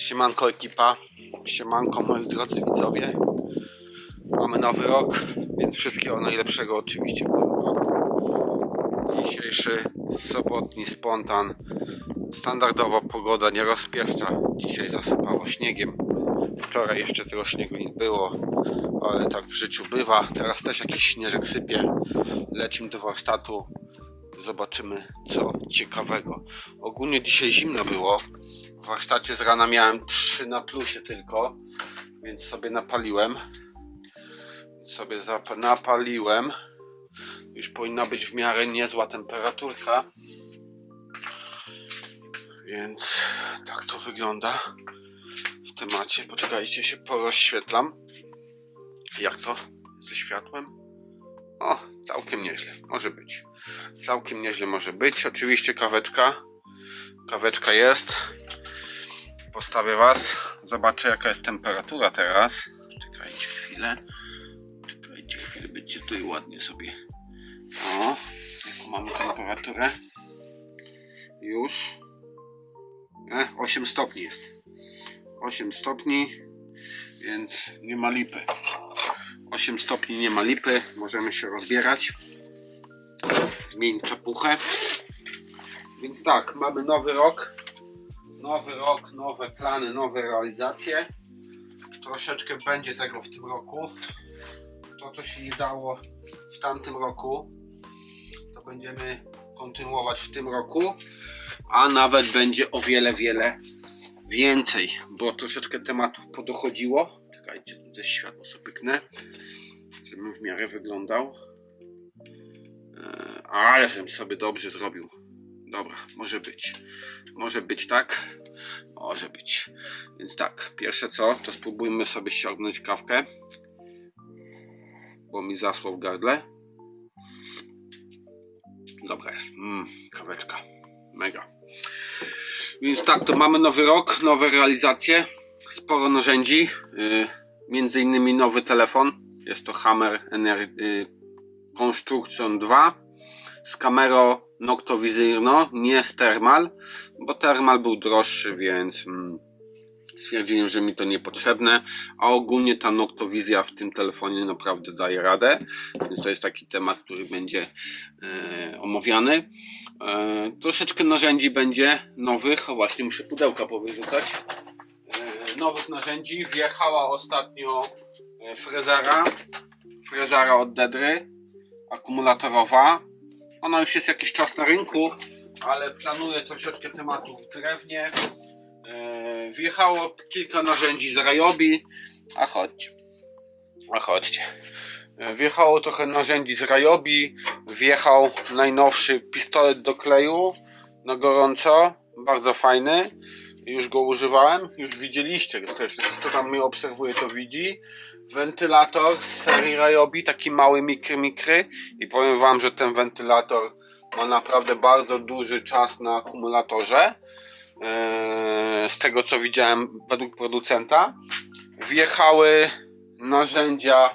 Siemanko ekipa, siemanko moi drodzy widzowie. Mamy nowy rok, więc wszystkiego najlepszego oczywiście w nowym roku. Dzisiejszy sobotni spontan. Standardowo pogoda nie rozpieszcza. Dzisiaj zasypało śniegiem. Wczoraj jeszcze tego śniegu nie było, ale tak w życiu bywa. Teraz też jakiś śnieżek sypie. Lecimy do warsztatu. Zobaczymy co ciekawego. Ogólnie dzisiaj zimno było. Warsztacie z rana miałem 3 na plusie tylko, więc sobie napaliłem. Sobie napaliłem. Już powinna być w miarę niezła temperaturka. Więc tak to wygląda w temacie. Poczekajcie, się porozświetlam. Jak to ze światłem? O, całkiem nieźle, może być. Całkiem nieźle może być. Oczywiście kaweczka. Kaweczka jest. Postawię was. Zobaczę jaka jest temperatura teraz. Czekajcie chwilę. Czekajcie chwilę, będzie tutaj ładnie sobie. O, jaką mamy temperaturę? Już. E, 8 stopni jest. 8 stopni, więc nie ma lipy. 8 stopni nie ma lipy. Możemy się rozbierać. Zmienić czapuchę. Więc tak, mamy nowy rok. Nowy rok, nowe plany, nowe realizacje. Troszeczkę będzie tego w tym roku. To, co się nie dało w tamtym roku, to będziemy kontynuować w tym roku. A nawet będzie o wiele, wiele więcej, bo troszeczkę tematów podochodziło. Czekajcie, tu też światło sobie pyknę, żebym w miarę wyglądał. Ale żebym sobie dobrze zrobił. Dobra, może być. Może być tak. Może być. Więc tak, pierwsze co, to spróbujmy sobie ściągnąć kawkę. Bo mi zasło w gardle. Dobra jest. Mm, kaweczka. Mega. Więc tak, to mamy nowy rok, nowe realizacje. Sporo narzędzi. Yy, między innymi nowy telefon. Jest to Hammer NR yy, Construction 2 z kamerą Noctovision, nie z Thermal, bo Thermal był droższy, więc mm, stwierdziłem, że mi to niepotrzebne, a ogólnie ta Noctowizja w tym telefonie naprawdę daje radę, więc to jest taki temat, który będzie e, omawiany. E, troszeczkę narzędzi będzie nowych, o właśnie muszę pudełka powyrzucać. E, nowych narzędzi, wjechała ostatnio e, frezara, frezara od Dedry, akumulatorowa, ona już jest jakiś czas na rynku, ale planuję troszeczkę tematów w drewnie. E, wjechało kilka narzędzi z Rajobi. A chodźcie. A chodźcie. E, wjechało trochę narzędzi z Rajobi. Wjechał najnowszy pistolet do kleju na gorąco. Bardzo fajny. Już go używałem. Już widzieliście też. Kto tam mnie obserwuje, to widzi. Wentylator z serii Rajobi. Taki mały mikry mikry. I powiem wam, że ten wentylator ma naprawdę bardzo duży czas na akumulatorze. Eee, Z tego co widziałem według producenta. Wjechały narzędzia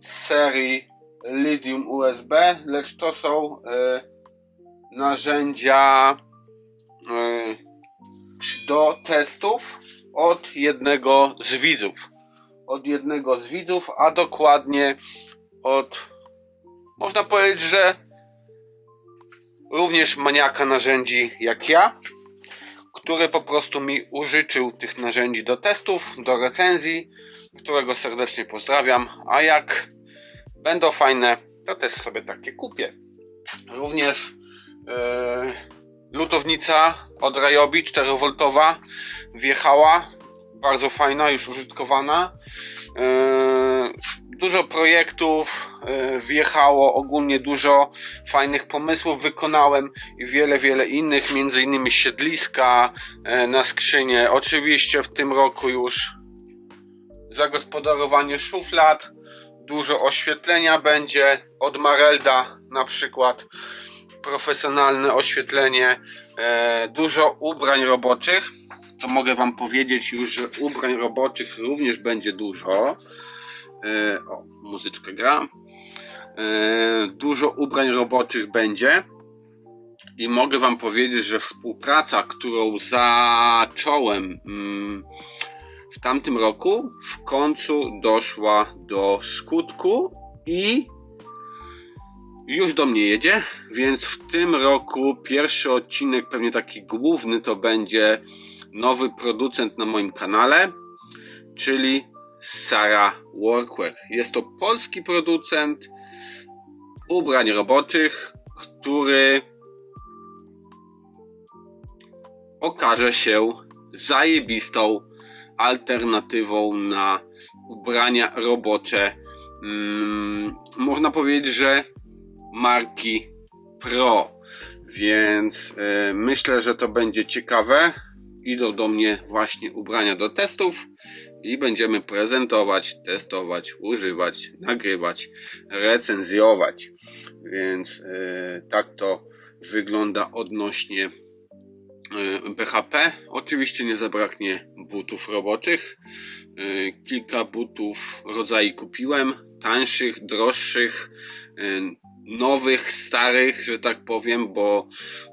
z serii Lithium USB, lecz to są e, narzędzia e, do testów od jednego z widzów. Od jednego z widzów, a dokładnie od można powiedzieć, że również maniaka narzędzi jak ja, który po prostu mi użyczył tych narzędzi do testów, do recenzji, którego serdecznie pozdrawiam, a jak będą fajne, to też sobie takie kupię. Również e, lutownica od Rajobi 4V wjechała, bardzo fajna, już użytkowana. E, dużo projektów e, wjechało, ogólnie dużo fajnych pomysłów wykonałem i wiele, wiele innych, między innymi siedliska e, na skrzynię. Oczywiście w tym roku już zagospodarowanie szuflad, dużo oświetlenia będzie od Marelda na przykład profesjonalne oświetlenie, e, dużo ubrań roboczych. To mogę wam powiedzieć już, że ubrań roboczych również będzie dużo. E, o, muzyczkę gra. E, dużo ubrań roboczych będzie. i mogę Wam powiedzieć, że współpraca, którą zacząłem mm, w tamtym roku, w końcu doszła do skutku i już do mnie jedzie, więc w tym roku pierwszy odcinek, pewnie taki główny, to będzie nowy producent na moim kanale, czyli Sara Workwear. Jest to polski producent ubrań roboczych, który okaże się zajebistą alternatywą na ubrania robocze. Mm, można powiedzieć, że marki Pro. Więc y, myślę, że to będzie ciekawe. Idą do mnie właśnie ubrania do testów i będziemy prezentować, testować, używać, nagrywać, recenzjować. Więc y, tak to wygląda odnośnie y, PHP. Oczywiście nie zabraknie butów roboczych. Y, Kilka butów rodzajów kupiłem, tańszych, droższych, y, nowych, starych, że tak powiem, bo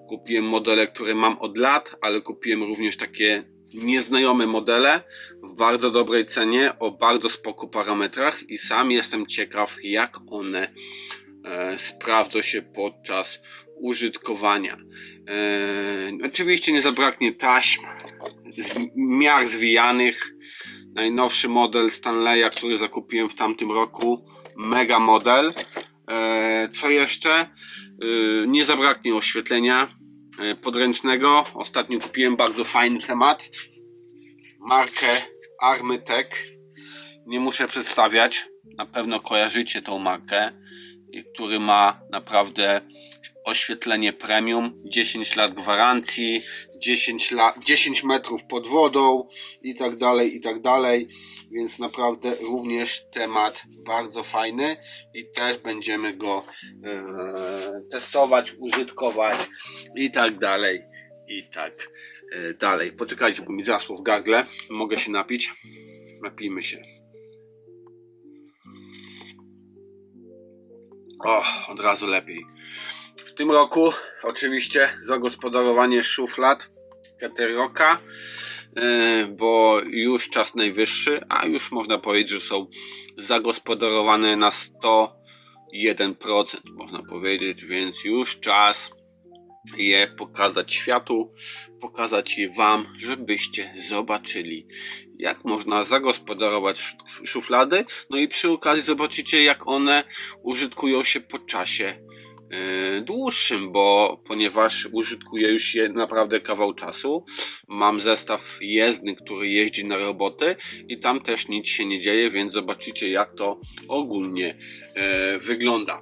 kupiłem modele, które mam od lat, ale kupiłem również takie nieznajome modele w bardzo dobrej cenie, o bardzo spoko parametrach i sam jestem ciekaw, jak one e, sprawdzą się podczas użytkowania. E, oczywiście nie zabraknie taśm miar zwijanych. Najnowszy model Stanleya, który zakupiłem w tamtym roku. Mega model. E, co jeszcze? E, nie zabraknie oświetlenia e, podręcznego. Ostatnio kupiłem bardzo fajny temat. Markę Armytech. Nie muszę przedstawiać. Na pewno kojarzycie tą markę, który ma naprawdę oświetlenie premium, 10 lat gwarancji, 10, lat, 10 metrów pod wodą i tak dalej, i tak dalej. Więc naprawdę również temat bardzo fajny i też będziemy go e, testować, użytkować i tak dalej, i tak e, dalej. Poczekajcie, bo mi zasło w gardle. Mogę się napić. Napijmy się. O, od razu lepiej. W tym roku oczywiście zagospodarowanie szuflad Caterrocka, yy, bo już czas najwyższy, a już można powiedzieć, że są zagospodarowane na 101%, można powiedzieć, więc już czas je pokazać światu, pokazać je Wam, żebyście zobaczyli, jak można zagospodarować sz- szuflady. No i przy okazji zobaczycie, jak one użytkują się po czasie dłuższym, bo ponieważ użytkuję już je naprawdę kawał czasu, mam zestaw jezdny, który jeździ na roboty i tam też nic się nie dzieje, więc zobaczycie, jak to ogólnie yy, wygląda.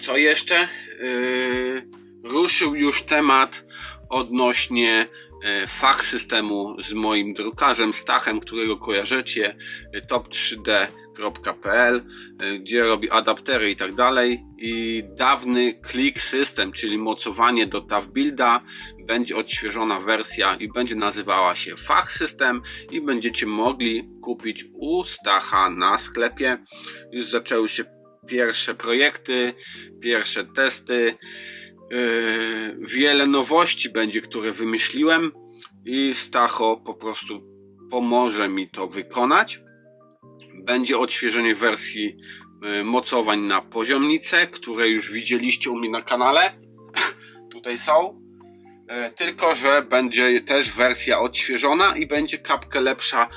Co jeszcze? Yy, ruszył już temat odnośnie e, fach systemu z moim drukarzem Stachem, którego kojarzycie, e, top3d.pl, e, gdzie robi adaptery i tak dalej. I dawny Click System, czyli mocowanie do TAF Builda, będzie odświeżona wersja i będzie nazywała się Fach System i będziecie mogli kupić u Stacha na sklepie. Już zaczęły się pierwsze projekty, pierwsze testy. Yy, wiele nowości będzie, które wymyśliłem i Stacho po prostu pomoże mi to wykonać. Będzie odświeżenie wersji yy, mocowań na poziomnicę, które już widzieliście u mnie na kanale. Tutaj są. Yy, Tylko, że będzie też wersja odświeżona i będzie kapkę lepsza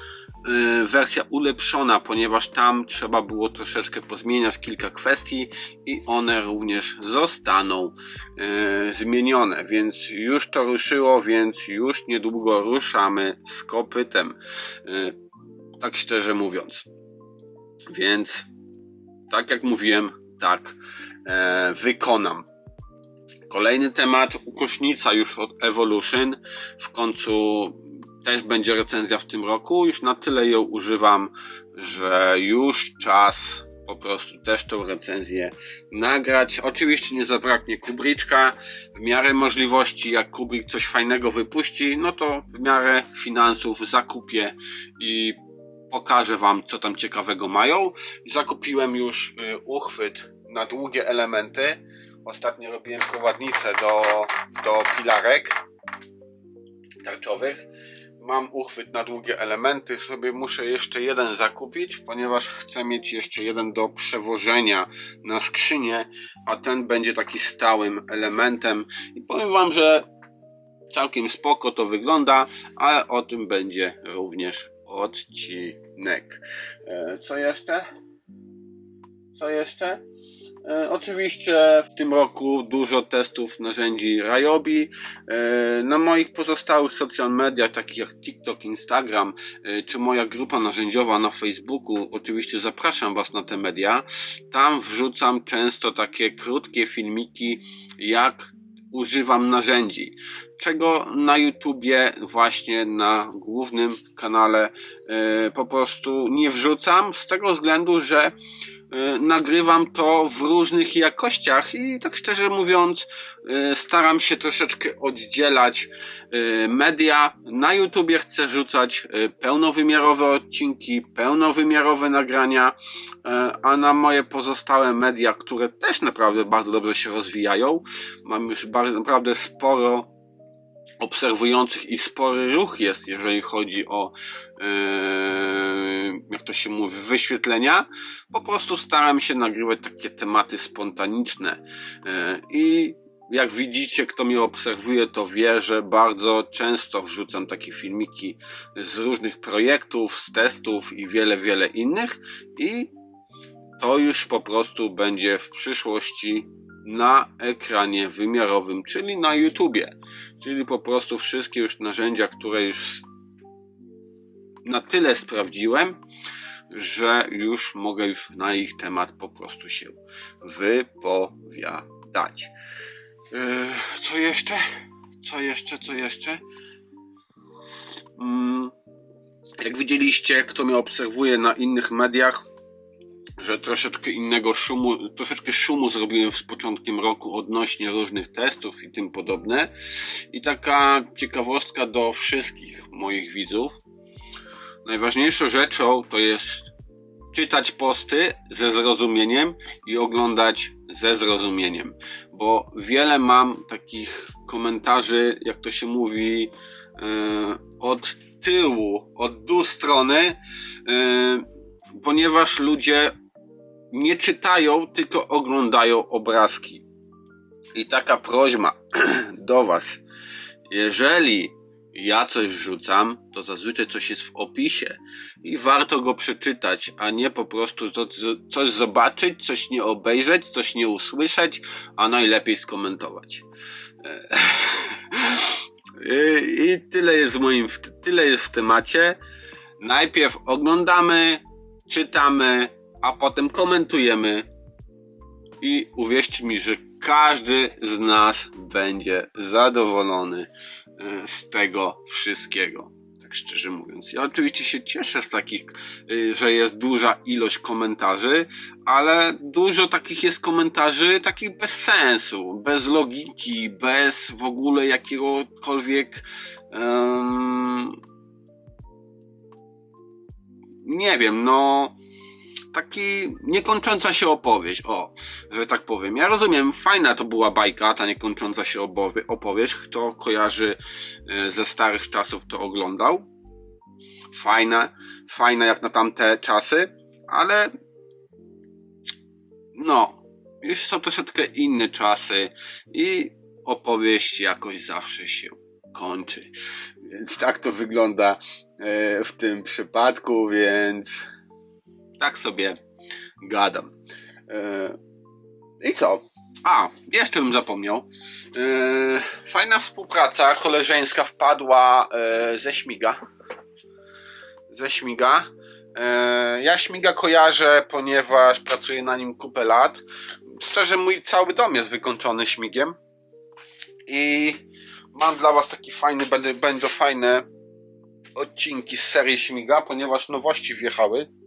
y, wersja ulepszona, ponieważ tam trzeba było troszeczkę pozmieniać kilka kwestii i one również zostaną y, zmienione, więc już to ruszyło, więc już niedługo ruszamy z kopytem, y, tak szczerze mówiąc. Więc, tak jak mówiłem, tak e, wykonam. Kolejny temat, ukośnica już od Evolution. W końcu też będzie recenzja w tym roku. Już na tyle ją używam, że już czas po prostu też tą recenzję nagrać. Oczywiście nie zabraknie Kubriczka. W miarę możliwości, jak Kubrik coś fajnego wypuści, no to w miarę finansów zakupię i pokażę Wam, co tam ciekawego mają. Zakupiłem już y, uchwyt na długie elementy. Ostatnio robiłem prowadnicę do, do pilarek tarczowych. Mam uchwyt na długie elementy, sobie muszę jeszcze jeden zakupić, ponieważ chcę mieć jeszcze jeden do przewożenia na skrzynię, a ten będzie taki stałym elementem. I powiem Wam, że całkiem spoko to wygląda, ale o tym będzie również odcinek. E, Co jeszcze? Co jeszcze? E, oczywiście w tym roku dużo testów narzędzi Ryobi. E, na moich pozostałych social mediach, takich jak TikTok, Instagram, czy moja grupa narzędziowa na Facebooku, oczywiście zapraszam Was na te media. Tam wrzucam często takie krótkie filmiki, jak używam narzędzi. Czego na YouTubie, właśnie na głównym kanale, e, po prostu nie wrzucam, z tego względu, że nagrywam to w różnych jakościach i tak szczerze mówiąc e, staram się troszeczkę oddzielać e, media. Na YouTubie chcę rzucać pełnowymiarowe odcinki, pełnowymiarowe nagrania, a na moje pozostałe media, które też naprawdę bardzo dobrze się rozwijają, mam już bardzo naprawdę sporo obserwujących i spory ruch jest, jeżeli chodzi o, yy, jak to się mówi, wyświetlenia. Po prostu staram się nagrywać takie tematy spontaniczne. Yy, I jak widzicie, kto mnie obserwuje, to wie, że bardzo często wrzucam takie filmiki z różnych projektów, z testów i wiele, wiele innych. I to już po prostu będzie w przyszłości na ekranie wymiarowym, czyli na YouTubie. Czyli po prostu wszystkie już narzędzia, które już na tyle sprawdziłem, że już mogę już na ich temat po prostu się wypowiadać. Yy, Co jeszcze? Co jeszcze? Co jeszcze? Mm, Jak widzieliście, kto mnie obserwuje na innych mediach, że troszeczkę innego szumu, troszeczkę szumu zrobiłem z początkiem roku odnośnie różnych testów i tym podobne. I taka ciekawostka do wszystkich moich widzów. Najważniejszą rzeczą to jest czytać posty ze zrozumieniem i oglądać ze zrozumieniem, bo wiele mam takich komentarzy, jak to się mówi, yy, od tyłu, od dół strony, yy, ponieważ ludzie nie czytają, tylko oglądają obrazki. I taka prośba do Was. Jeżeli ja coś wrzucam, to zazwyczaj coś jest w opisie i warto go przeczytać, a nie po prostu to, coś zobaczyć, coś nie obejrzeć, coś nie usłyszeć, a najlepiej skomentować. I i tyle jest moim, tyle jest w temacie. Najpierw oglądamy, czytamy, a potem komentujemy. I uwierzcie mi, że każdy z nas będzie zadowolony e, z tego wszystkiego. Tak szczerze mówiąc. Ja oczywiście się cieszę z takich, e, że jest duża ilość komentarzy, ale dużo takich jest komentarzy takich bez sensu, bez logiki, bez w ogóle jakiegokolwiek em, nie wiem, no taki niekończąca się opowieść, o, że tak powiem. Ja rozumiem, fajna to była bajka, ta niekończąca się opowie- opowieść. Kto kojarzy e, ze starych czasów, to oglądał. Fajne, fajne jak na tamte czasy, ale no, już są troszeczkę inne czasy i opowieść jakoś zawsze się kończy. Więc tak to wygląda e, w tym przypadku, więc tak sobie gadam. E, I co? A, jeszcze bym zapomniał. E, fajna współpraca koleżeńska wpadła e, ze Śmiga. Ze Śmiga. Ja Śmiga kojarzę, ponieważ pracuję na nim kupę lat. Szczerze, mój cały dom jest wykończony Śmigiem. I mam dla Was taki fajny, będą fajne odcinki z serii Śmiga, ponieważ nowości wjechały.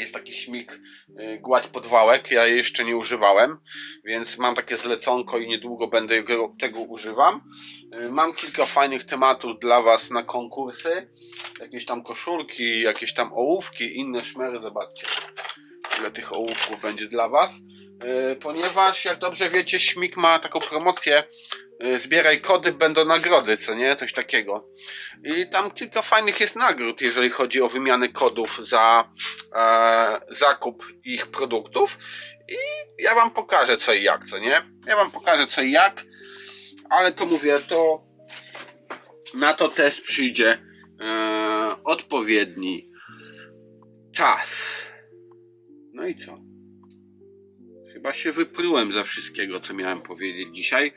Jest taki śmig y, gładź podwałek, ja jej jeszcze nie używałem, więc mam takie zleconko i niedługo będę go, tego używam. Y, Mam kilka fajnych tematów dla Was na konkursy. Jakieś tam koszulki, jakieś tam ołówki, inne szmery, zobaczcie. Ile tych ołówków będzie dla Was. Yy, ponieważ jak dobrze wiecie, Śmig ma taką promocję yy, zbieraj kody, będą nagrody, co nie? Coś takiego. I tam kilka fajnych jest nagród, jeżeli chodzi o wymianę kodów za e, zakup ich produktów. I ja wam pokażę co i jak, co nie? Ja wam pokażę co i jak, ale to mówię, to na to też przyjdzie e, odpowiedni czas. No i co? Chyba się wyprułem ze wszystkiego, co miałem powiedzieć dzisiaj.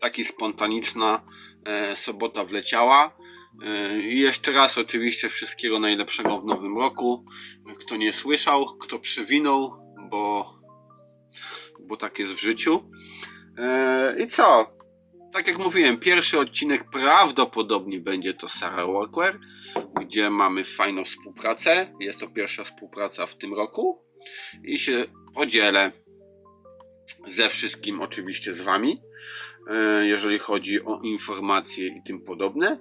Taki spontaniczna e, sobota wleciała. E, I jeszcze raz oczywiście wszystkiego najlepszego w nowym roku. Kto nie słyszał, kto przewinął, bo, bo tak jest w życiu. E, I co? Tak jak mówiłem, pierwszy odcinek prawdopodobnie będzie to Sarah Workwear, gdzie mamy fajną współpracę. Jest to pierwsza współpraca w tym roku i się podzielę ze wszystkim oczywiście z Wami, e, jeżeli chodzi o informacje i tym podobne.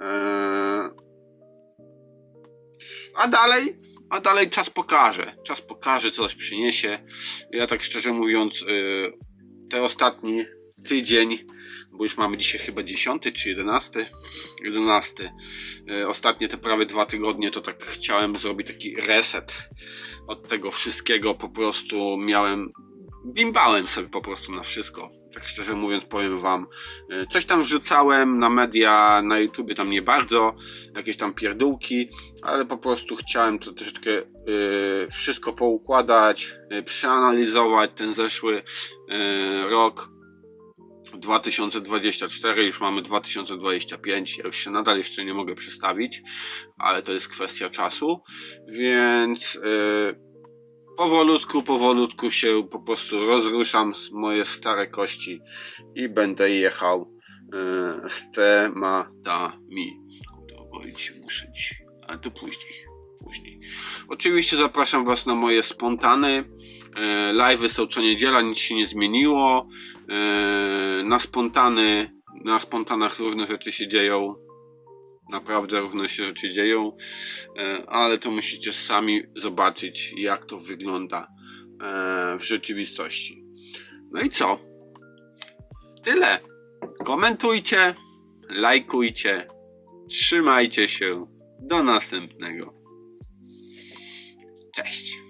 E, A dalej, a dalej czas pokaże. Czas pokaże, co coś przyniesie. Ja tak szczerze mówiąc, e, te ostatni tydzień, bo już mamy dzisiaj chyba 10 czy 11? 11. E, Ostatnie te prawie dwa tygodnie to tak chciałem zrobić taki reset od tego wszystkiego. Po prostu miałem bimbałem sobie po prostu na wszystko. Tak szczerze mówiąc, powiem wam. E, Coś tam wrzucałem na media, na YouTubie tam nie bardzo, jakieś tam pierdółki, ale po prostu chciałem to troszeczkę e, wszystko poukładać, e, przeanalizować ten zeszły rok. 2024, już mamy 2025. Ja już się nadal jeszcze nie mogę przestawić, ale to jest kwestia czasu, więc yy, powolutku, powolutku się po prostu rozruszam z moje stare kości i będę jechał yy, z tematami. Kurde, ogolić się muszę dzisiaj, ale to później. Później. Oczywiście zapraszam Was na moje spontany. E, Live'y są co niedziela, nic się nie zmieniło. E, Na spontany, na spontanach różne rzeczy się dzieją naprawdę różne się rzeczy dzieją, e, ale to musicie sami zobaczyć, jak to wygląda e, w rzeczywistości. No i co? Tyle. Komentujcie, lajkujcie, trzymajcie się. Do następnego. Cześć.